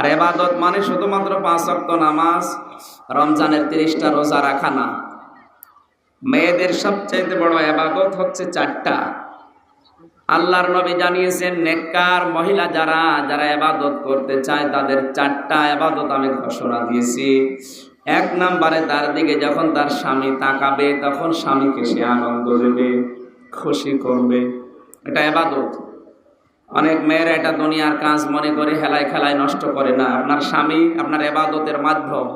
আর এবাদত মানে শুধুমাত্র পাঁচ অক্ত নামাজ, রমজানের তিরিশটা রোজা রাখা না। মেয়েদের সবচাইতে বড় এবাদত হচ্ছে চারটা। আল্লাহর নবী জানিয়েছেন, নেককার মহিলা যারা যারা এবাদত করতে চায়, তাদের চারটা এবাদত আমি ঘোষণা দিয়েছি। এক নাম্বারে তার দিকে যখন তার স্বামী তাকাবে, তখন স্বামীকে সে আনন্দ দেবে, খুশি করবে। এটা এবাদত। অনেক মেয়েরা এটা দুনিয়ার কাজ মনে করে হেলায় খেলায় নষ্ট করে না। আপনার স্বামী, আপনার এবাদতের মাধ্যম।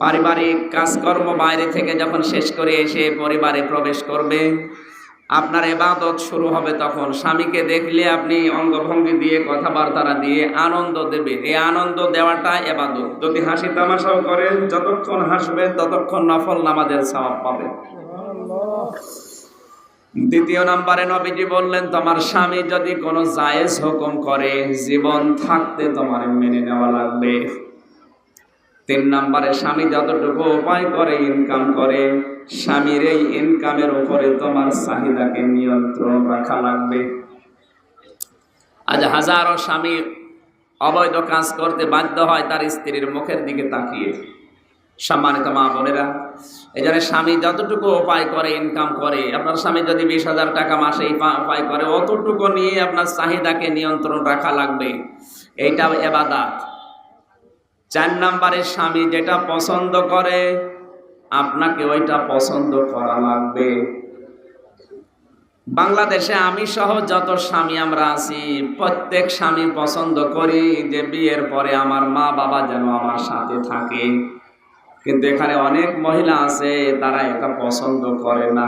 পারিবারিক কাজকর্ম বাইরে থেকে যখন শেষ করে এসে পরিবারে প্রবেশ করবে, আপনার এবাদত শুরু হবে তখন। স্বামীকে দেখলে আপনি অঙ্গভঙ্গি দিয়ে কথাবার্তারা দিয়ে আনন্দ দেবে। এই আনন্দ দেওয়াটা এবাদত। যদি হাসি তামাশাও করেন যতক্ষণ হাসবেন ততক্ষণ নফল নামাজের স্বভাব পাবেন দ্বিতীয় নম্বরে নবীজি বললেন, তোমার স্বামী যদি কোনো জায়েজ হুকুম করে, জীবন থাকতে তোমার মেনে নেওয়া লাগবে। তিন নম্বরে স্বামী যতটুকু উপায় করে, ইনকাম করে, স্বামীর এই ইনকামের উপরে তোমার চাহিদাকে নিয়ন্ত্রণ রাখা লাগবে। আজ হাজারো স্বামী অবৈধ কাজ করতে বাধ্য হয়, তার স্ত্রীর মুখের দিকে তাকিয়ে। সম্মানিত মা বোনেরা, এই জন্য স্বামী যতটুকু উপায় করে ইনকাম করে, আপনার স্বামী যদি বিশ হাজার টাকা মাসে উপায় করে, অতটুকু নিয়ে আপনার চাহিদাকে নিয়ন্ত্রণ রাখা লাগবে। এইটা এবাদাত। চার নম্বরে স্বামী যেটা পছন্দ করে, আপনাকে ওইটা পছন্দ করা লাগবে। বাংলাদেশে আমি সহ যত স্বামী আমরা আছি, প্রত্যেক স্বামী পছন্দ করি যে বিয়ের পরে আমার মা বাবা যেন আমার সাথে থাকে। কিন্তু এখানে অনেক মহিলা আছে, তারা এটা পছন্দ করে না।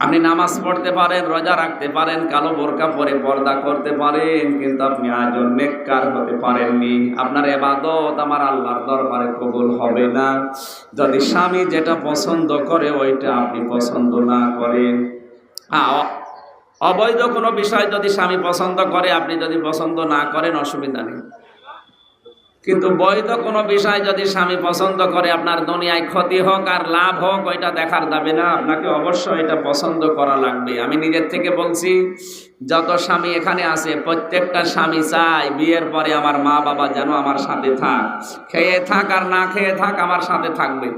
আপনি নামাজ পড়তে পারেন, রোজা রাখতে পারেন, কালো বোরকা পরে পর্দা করতে পারেন, কিন্তু আপনি আজও নেককার হতে পারেননি। আপনার এবাদত আমার আল্লাহর দরবারে কবুল হবে না। যদি স্বামী যেটা পছন্দ করে, ওইটা আপনি পছন্দ না করেন। অবৈধ কোনো বিষয় যদি স্বামী পছন্দ করে, আপনি যদি পছন্দ না করেন, অসুবিধা নেই। কিন্তু বৈধ কোনো বিষয় যদি স্বামী পছন্দ করে, আপনার দুনিয়ায় ক্ষতি হোক আর লাভ হোক, ওইটা দেখার দাবি না। আপনাকে অবশ্যই এটা পছন্দ করা লাগবে। আমি নিজের থেকে বলছি, যত স্বামী এখানে আছে, প্রত্যেকটা স্বামী চাই বিয়ের পরে আমার মা বাবা যেন আমার সাথে থাক। খেয়ে থাক আর না খেয়ে থাক, আমার সাথে থাকবে।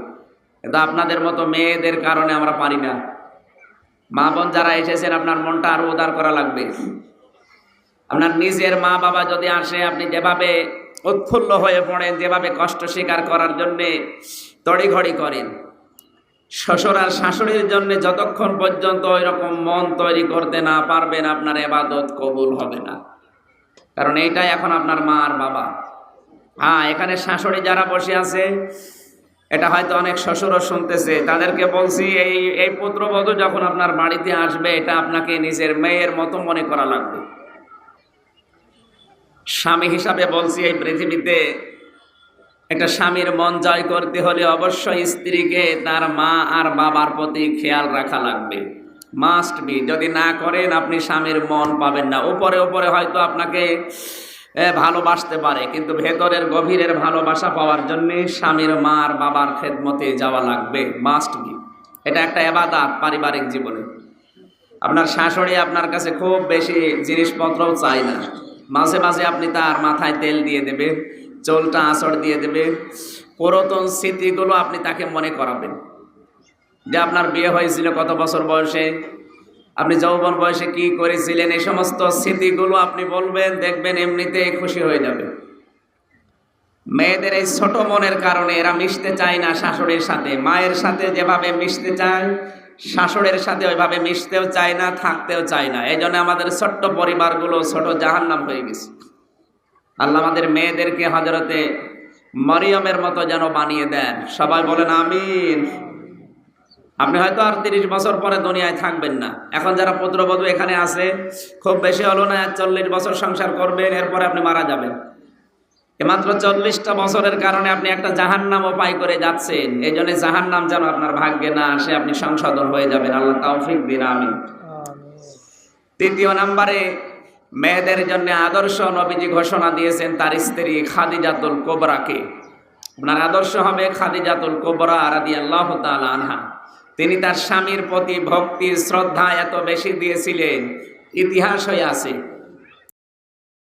এটা আপনাদের মতো মেয়েদের কারণে আমরা পারি না। মা বোন যারা এসেছেন, আপনার মনটা আরও উদার করা লাগবে। আপনার নিজের মা বাবা যদি আসে, আপনি যেভাবে উৎফুল্ল হয়ে পড়েন যেভাবে কষ্ট স্বীকার করার জন্যে তড়িঘড়ি করেন। শ্বশুর আর শাশুড়ির জন্য যতক্ষণ পর্যন্ত ওই রকম মন তৈরি করতে না পারবেন, আপনার এবাদত কবুল হবে না। কারণ এইটাই এখন আপনার মা আর বাবা। হ্যাঁ এখানে শাশুড়ি যারা বসে আছে, এটা হয়তো অনেক শ্বশুরও শুনতেছে। তাদেরকে বলছি, এই এই পুত্রবধূ যখন আপনার বাড়িতে আসবে, এটা আপনাকে নিজের মেয়ের মতো মনে করা লাগবে। স্বামী হিসাবে বলছি, এই পৃথিবীতে একটা স্বামীর মন জয় করতে হলে অবশ্যই স্ত্রীকে তার মা আর বাবার প্রতি খেয়াল রাখা লাগবে। মাস্ট বি যদি না করেন, আপনি স্বামীর মন পাবেন না। উপরে উপরে হয়তো আপনাকে ভালোবাসতে পারে, কিন্তু ভেতরের গভীরের ভালোবাসা পাওয়ার জন্য স্বামীর মা আর বাবার খেদমতে যাওয়া লাগবে। মাস্ট বি এটা একটা এবাদাত পারিবারিক জীবনে। আপনার শাশুড়ি আপনার কাছে খুব বেশি জিনিসপত্রও চায় না। মাঝে মাঝে আপনি তার মাথায় তেল দিয়ে দেবে, চোলটা আঁচড় দিয়ে দেবে। পুরাতন স্মৃতিগুলো আপনি তাকে মনে করাবেন। যে আপনার বিয়ে হয়েছিল কত বছর বয়সে? আপনি যৌবন বয়সে কি করেছিলেন? এই সমস্ত স্মৃতিগুলো আপনি বলবেন, দেখবেন এমনিতে খুশি হয়ে যাবে। মেয়েদের এই ছোট মনের কারণে এরা মিশতে চায় না শাশুড়ির সাথে। মায়ের সাথে যেভাবে মিশতে চায় শাশুড়ের সাথে ওইভাবে মিশতেও চায় না, থাকতেও চায় না। এই জন্য আমাদের ছোট্ট পরিবারগুলো ছোট জাহান্নাম হয়ে গেছে। আল্লাহ আমাদের মেয়েদেরকে হজরতে মরিয়মের মতো যেন বানিয়ে দেন। সবাই বলেন, আমিন। আপনি হয়তো আর তিরিশ বছর পরে দুনিয়ায় থাকবেন না। এখন যারা পুত্রবধূ এখানে আছে, খুব বেশি হলো না, চল্লিশ বছর সংসার করবেন, এরপরে আপনি মারা যাবেন। মাত্র চল্লিশটা বছরের কারণে আপনি একটা জাহান নাম উপায় করে যাচ্ছেন। এই জন্য জাহান নাম যেন আপনার ভাগ্যে না আসে আপনি সংশোধন হয়ে যাবেন। আল্লাহ তাওফিক দিন আমি তৃতীয় নাম্বারে মেয়েদের জন্য আদর্শ নবীজি ঘোষণা দিয়েছেন তার স্ত্রী খাদিজাতুল কোবরাকে। আপনার আদর্শ হবে খাদিজাতুল কোবরা আরাদি আল্লাহ আনহা। তিনি তার স্বামীর প্রতি ভক্তি শ্রদ্ধা এত বেশি দিয়েছিলেন। ইতিহাস হয়ে আছে।